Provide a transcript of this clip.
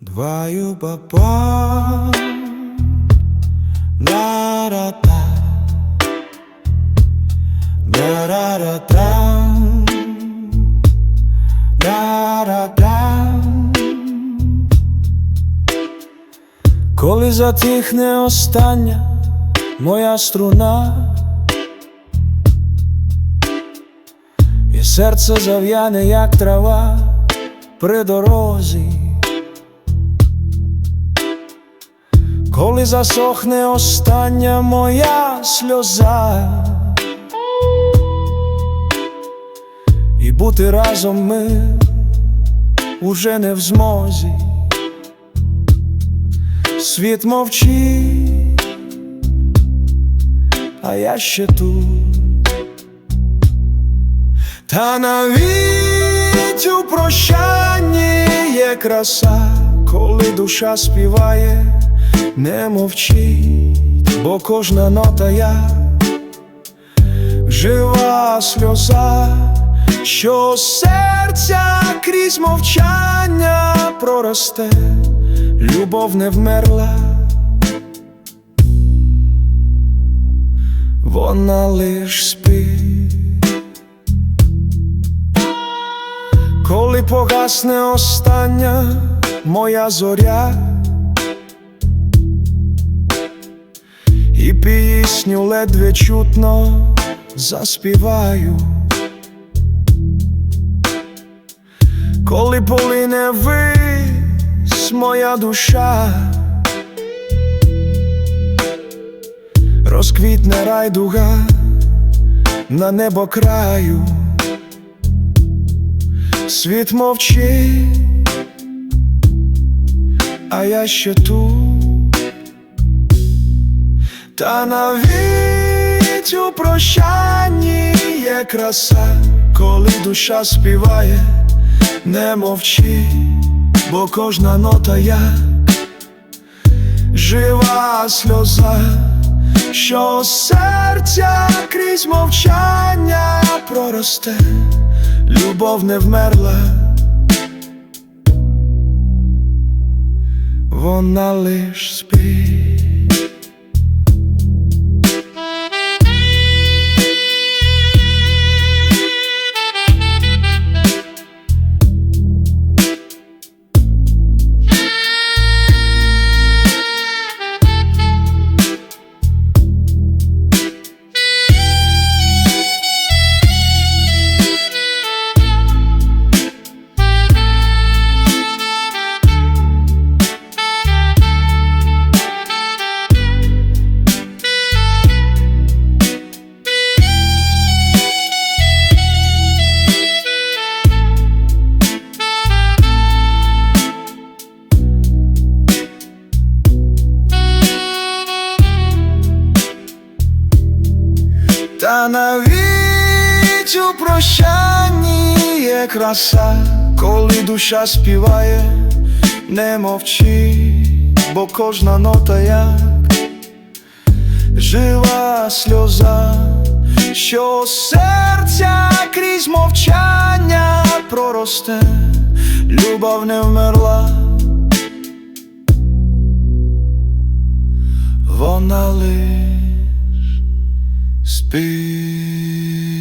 Дваю папа Да-да-да Да-да-да-да Коли затихне остання моя струна І серце зав'яне, як трава при дорозі Коли засохне остання моя сльоза, і бути разом ми уже не в змозі, світ мовчить, а я ще тут, та навіть у прощанні є краса, коли душа співає не мовчить, бо кожна нота я. Жива сльоза, що серця крізь мовчання проросте, любов не вмерла, вона лиш спить, коли погасне остання моя зоря. І пісню ледве чутно заспіваю, коли полине вись моя душа, розквітне райдуга на небо краю, світ мовчить, а я ще тут. Та навіть у прощанні є краса, коли душа співає, не мовчи, бо кожна нота я жива сльоза, що серця крізь мовчання проросте, любов не вмерла, вона лиш спить. Та навіть у прощанні є краса, коли душа співає, не мовчи, бо кожна нота як жива сльоза, що серця крізь мовчання проросте, любов не вмерла, вона лиш спить.